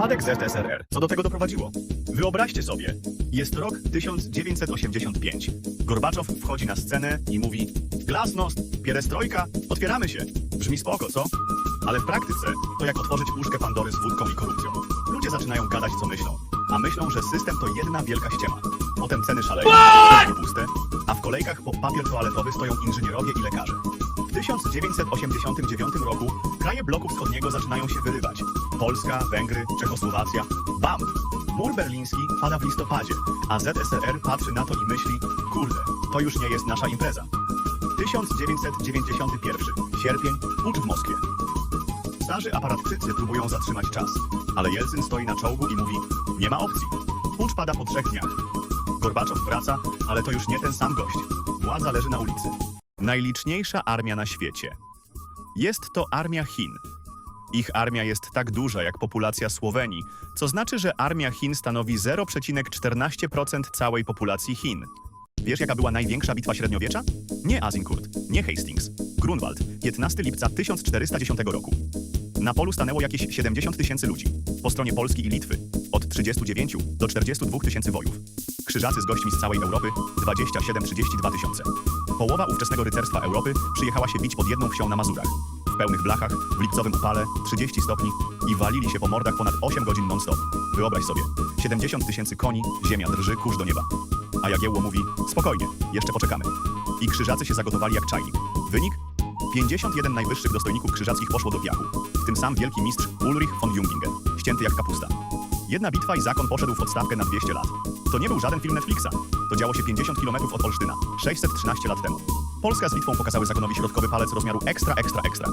Upadek ZSRR. Co do tego doprowadziło? Wyobraźcie sobie, jest rok 1985. Gorbaczow wchodzi na scenę i mówi Glasnost, pierestrojka, otwieramy się. Brzmi spoko, co? Ale w praktyce to jak otworzyć puszkę Pandory z wódką i korupcją. Ludzie zaczynają gadać co myślą, a myślą, że system to jedna wielka ściema. Potem ceny szaleją, puste, a w kolejkach po papier toaletowy stoją inżynierowie i lekarze. W 1989 roku kraje bloku wschodniego zaczynają się wyrywać. Polska, Węgry, Czechosłowacja. Bam! Mur berliński pada w listopadzie, a ZSRR patrzy na to i myśli, kurde, to już nie jest nasza impreza. 1991. Sierpień, pucz w Moskwie. Starzy aparatczycy próbują zatrzymać czas, ale Jelcyn stoi na czołgu i mówi, nie ma opcji. Pucz pada po trzech dniach. Gorbaczow wraca, ale to już nie ten sam gość. Władza leży na ulicy. Najliczniejsza armia na świecie. Jest to armia Chin. Ich armia jest tak duża jak populacja Słowenii, co znaczy, że armia Chin stanowi 0,14% całej populacji Chin. Wiesz, jaka była największa bitwa średniowiecza? Nie Azincourt, nie Hastings. Grunwald, 15 lipca 1410 roku. Na polu stanęło jakieś 70 tysięcy ludzi. Po stronie Polski i Litwy od 39 do 42 tysięcy wojów. Krzyżacy z gośćmi z całej Europy 27-32 tysiące. Połowa ówczesnego rycerstwa Europy przyjechała się bić pod jedną wsią na Mazurach. W pełnych blachach, w lipcowym upale, 30 stopni i walili się po mordach ponad 8 godzin non-stop. Wyobraź sobie, 70 tysięcy koni, ziemia drży, kurz do nieba. A Jagiełło mówi, spokojnie, jeszcze poczekamy. I krzyżacy się zagotowali jak czajnik. Wynik? 51 najwyższych dostojników krzyżackich poszło do piachu, w tym sam wielki mistrz Ulrich von Jungingen, ścięty jak kapusta. Jedna bitwa i zakon poszedł w odstawkę na 200 lat. To nie był żaden film Netflixa. To działo się 50 km od Olsztyna, 613 lat temu. Polska z Litwą pokazały zakonowi środkowy palec rozmiaru ekstra, ekstra, ekstra.